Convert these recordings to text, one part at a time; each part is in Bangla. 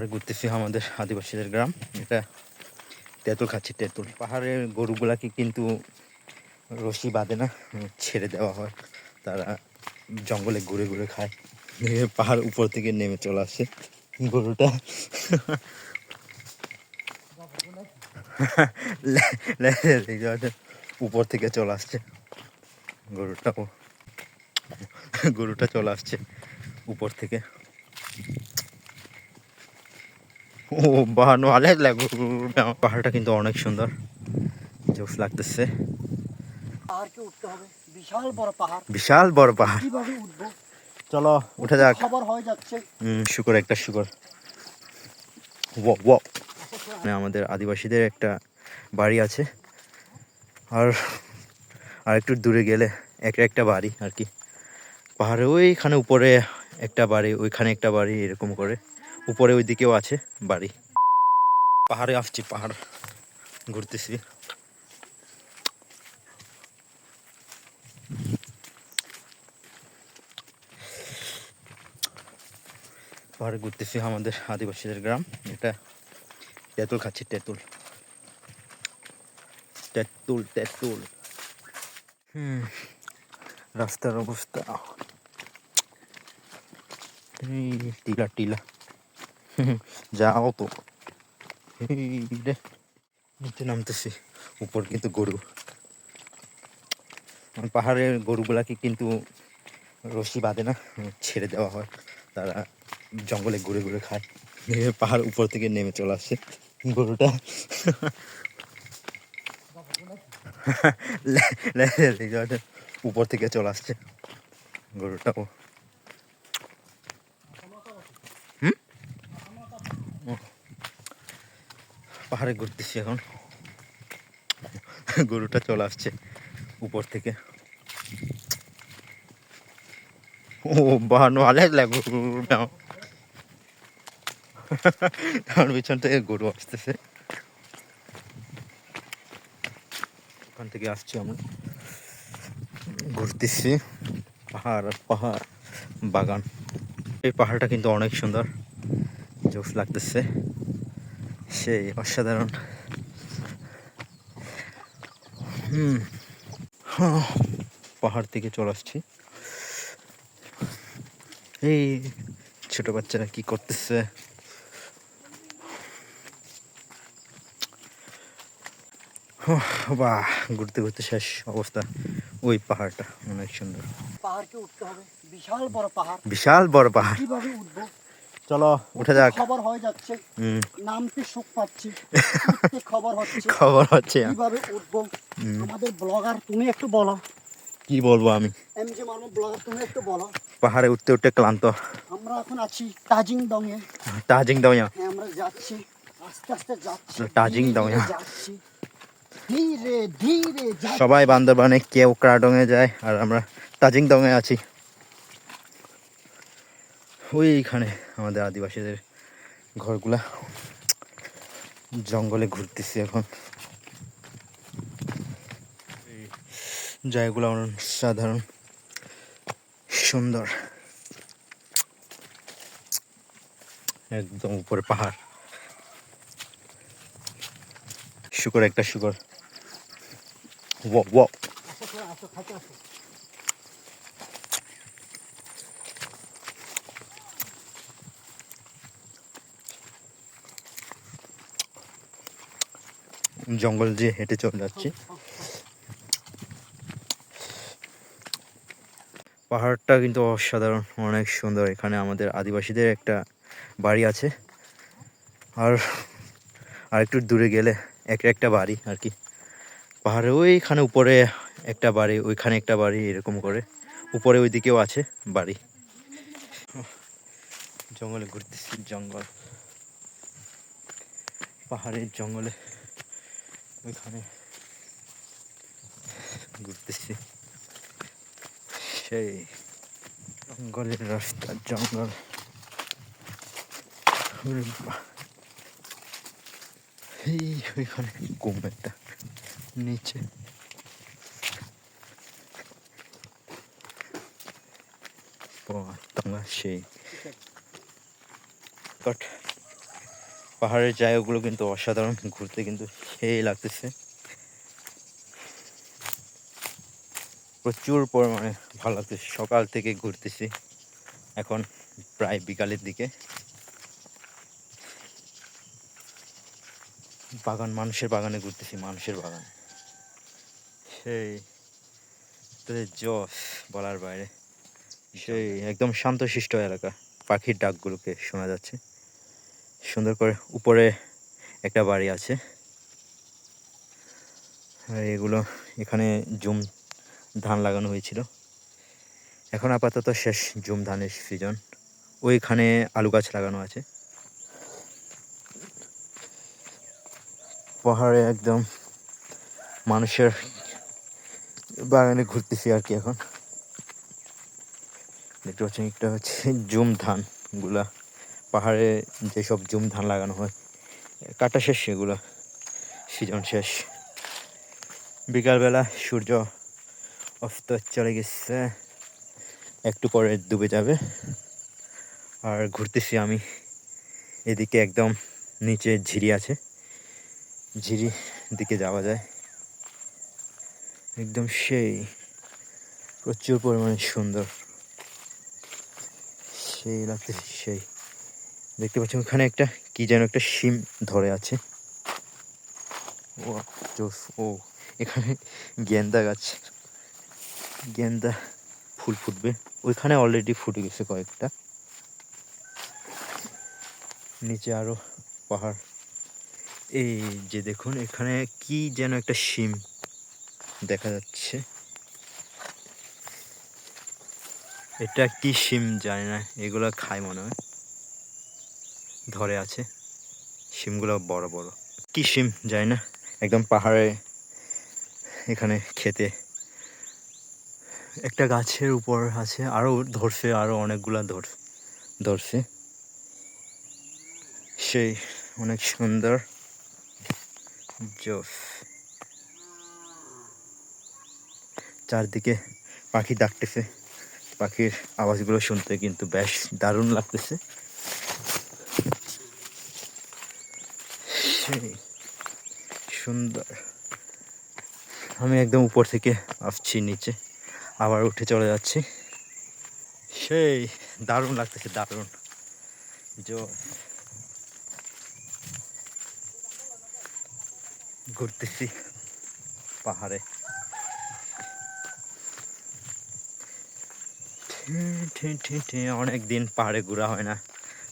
পাহাড়ে ঘুরতেছি আমাদের আদিবাসীদের গ্রাম। এটা তেঁতুল খাচ্ছি, তেঁতুল। পাহাড়ের গরুগুলাকে কিন্তু রশি বাঁধে না, ছেড়ে দেওয়া হয়। তারা জঙ্গলে ঘুরে ঘুরে খায়। পাহাড় উপর থেকে নেমে চলে আসছে গরুটা। উপর থেকে চলে আসছে গরুটা গরুটা চলে আসছে উপর থেকে। ও বাহানো লাগো। পাহাড়টা কিন্তু অনেক সুন্দর। জোস লাগতেছে। পাহাড়কে উঠতে হবে। বিশাল বড় পাহাড়। বিশাল বড় পাহাড়। কীভাবে উঠবো? চলো উঠে যাক। খবর হয়ে যাচ্ছে। হুম শুকর একটা শুকর। ওয়া ওয়া মানে আমাদের আদিবাসীদের একটা বাড়ি আছে। আর আর একটু দূরে গেলে একটা একটা বাড়ি আর কি। পাহাড়ে ওইখানে উপরে একটা বাড়ি ওইখানে একটা বাড়ি এরকম করে। উপরে ওই দিকেও আছে বাড়ি। পাহাড়ে আসছি, পাহাড় ঘুরতেছি। পাহাড়ে ঘুরতেছি আমাদের আদিবাসীদের গ্রাম। এটা তেঁতুল খাচ্ছি, তেঁতুল। তেঁতুল তেঁতুল। হুম, রাস্তার অবস্থা। টিলা টিলা। যাও তো নিচে নামতেছি উপর কিন্তু গরু পাহাড়ের গরুগুলাকে কিন্তু রশি বাঁধে না ছেড়ে দেওয়া হয় তারা জঙ্গলে ঘুরে ঘুরে খায় পাহাড় উপর থেকে নেমে চলে আসছে গরুটা উপর থেকে চলে আসছে গরুটা হুম ও। পাহাড়ে ঘুরতেছি এখন। গরুটা চলে আসছে উপর থেকে। ও বাহানো আলে লাগো আমার পিছন থেকে গরু আসতেছে। ওখান থেকে আসছি আমরা। ঘুরতেছি। পাহাড় পাহাড়, বাগান। এই পাহাড়টা কিন্তু অনেক সুন্দর। জোস লাগতেছে। সেই অসাধারণ। হুম। হ্যাঁ, পাহাড় থেকে চলে আসছি। এই ছোট বাচ্চারা কি করতেছে? বাহ ঘুরতে ঘুরতে শেষ অবস্থা। ওই পাহাড়টা অনেক সুন্দর। পাহাড়কে উঠতে হবে। বিশাল বড় পাহাড়। বিশাল বড় পাহাড়। কীভাবে উঠবো? চলো উঠে যাক। খবর হয়ে যাচ্ছে। নামতে সুখ পাচ্ছি। খবর হচ্ছে। খবর হচ্ছে। কীভাবে উঠবো। আমাদের ব্লগার তুমি একটু বলো। কি বলব আমি? এম যে ব্লগার তুমি একটু বলো। পাহাড়ে উঠতে উঠতে ক্লান্ত। আমরা এখন আছি তাজিং দং এ তাজিং দাও হ্যাঁ আমরা যাচ্ছি। আস্তে আস্তে যাচ্ছি। ধীরে ধীরে সবাই বান্দরবানে কেউ ক্রাডংয়ে যায় আর আমরা তাজিং দংয়ে আছি। ওইখানে আমাদের আদিবাসীদের ঘরগুলা জঙ্গলে ঘুরতেছি এখন। জায়গাগুলো সাধারণ সুন্দর। একদম উপরে পাহাড়। শুকর একটা শুকর। ওয়া ওয়া আসো, আসো, আসো, খাইতে আসো। জঙ্গল দিয়ে হেঁটে চলে যাচ্ছি। পাহাড়টা কিন্তু অসাধারণ, অনেক সুন্দর। এখানে আমাদের আদিবাসীদের একটা বাড়ি আছে। আর আর একটু দূরে গেলে একটা একটা বাড়ি আর কি। পাহাড়ে ওইখানে উপরে একটা বাড়ি, ওইখানে একটা বাড়ি এরকম করে। উপরে ওই দিকেও আছে বাড়ি। জঙ্গলে ঘুরতেছি, জঙ্গল। পাহাড়ের জঙ্গলে। ওইখানে। ঘুরতেছি। সেই জঙ্গলের রাস্তা জঙ্গল। এই ওইখানে কম একটা নিচে। বাবা, তোমরা সেই কট পাহাড়ের জায়গাগুলো কিন্তু অসাধারণ, ঘুরতে কিন্তু সেই লাগতেছে। প্রচুর পরিমাণে ভালো লাগতেছে, সকাল থেকে ঘুরতেছি। এখন প্রায় বিকালের দিকে। বাগান, মানুষের বাগানে ঘুরতেছি, মানুষের বাগান। সেই জস বলার বাইরে। সেই, একদম শান্তশিষ্ট এলাকা, পাখির ডাকগুলোকে শোনা যাচ্ছে। সুন্দর করে উপরে একটা বাড়ি আছে। আর এগুলো এখানে জুম ধান লাগানো হয়েছিল। এখন আপাতত শেষ জুম ধানের সিজন ওইখানে আলু গাছ লাগানো আছে। পাহাড়ে একদম মানুষের বাগানে ঘুরতেছি আর কি এখন। দেখতে পাচ্ছেন একটা হচ্ছে জুম ধানগুলা পাহাড়ে যেসব জুম ধান লাগানো হয়, কাটা শেষ সেগুলো, সিজন শেষ। বিকালবেলা সূর্য অস্ত চলে গেছে, একটু পরে ডুবে যাবে। আর ঘুরতেছি আমি, এদিকে একদম নিচে ঝিরি আছে। ঝিরি দিকে যাওয়া যায়। একদম সেই, প্রচুর পরিমাণে সুন্দর। সেই লাগতেছে সেই। দেখতে পাচ্ছি ওখানে একটা কি যেন একটা শিম ধরে আছে। ও ও, এখানে গেন্দা গাছ। গেন্দা ফুল ফুটবে। ওইখানে অলরেডি ফুটে গেছে কয়েকটা। নিচে আরও পাহাড়। এই যে দেখুন, এখানে কি যেন একটা শিম দেখা যাচ্ছে। এটা কি শিম জানি না, এগুলো খায় মনে হয়। ধরে আছে। শিমগুলো বড় বড়। কি শিম যায় না। একদম পাহাড়ে এখানে খেতে। একটা গাছের উপর আছে, আরও ধরছে, আরও অনেকগুলা ধর, ধরছে। সেই অনেক সুন্দর। জোস চারদিকে পাখি ডাকতেছে। পাখির আওয়াজগুলো শুনতে কিন্তু বেশ দারুণ লাগতেছে। সুন্দর। আমি একদম উপর থেকে আসছি, নিচে আবার উঠে চলে যাচ্ছি। সেই, দারুণ লাগতেছে, দারুণ। ঘুরতেছি পাহাড়ে। অনেক দিন পাহাড়ে ঘোরা হয় না।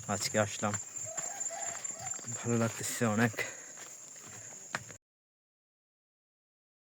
আজকে আসলাম। ভালো লাগতেছে অনেক।